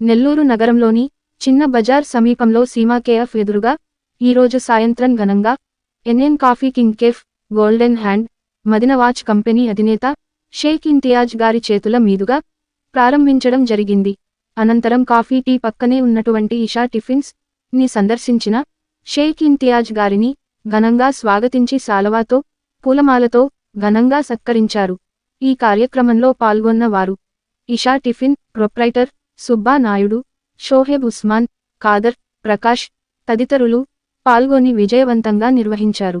నెల్లూరు నగరంలోని చిన్న బజార్ సమీపంలో సీమా కేఎఫ్ ఎదురుగా ఈరోజు సాయంత్రం ఘనంగా NN coffee king cafe golden hand Madina watch company అధినేత షేక్ ఇంతియాజ్ గారి చేతుల మీదుగా ప్రారంభించడం జరిగింది. అనంతరం కాఫీ టీ పక్కనే ఉన్నటువంటి ఇషా టిఫిన్స్ని సందర్శించిన షేక్ ఇంతియాజ్ గారిని ఘనంగా స్వాగతించి సాలవాతో పూలమాలతో ఘనంగా సత్కరించారు. ఈ కార్యక్రమంలో పాల్గొన్న వారు ఇషా టిఫిన్ ప్రొప్రైటర్ సుబ్బానాయుడు షోహెబ్ ఉస్మాన్ ఖాదర్ ప్రకాష్ తదితరులు పాల్గొని విజయవంతంగా నిర్వహించారు.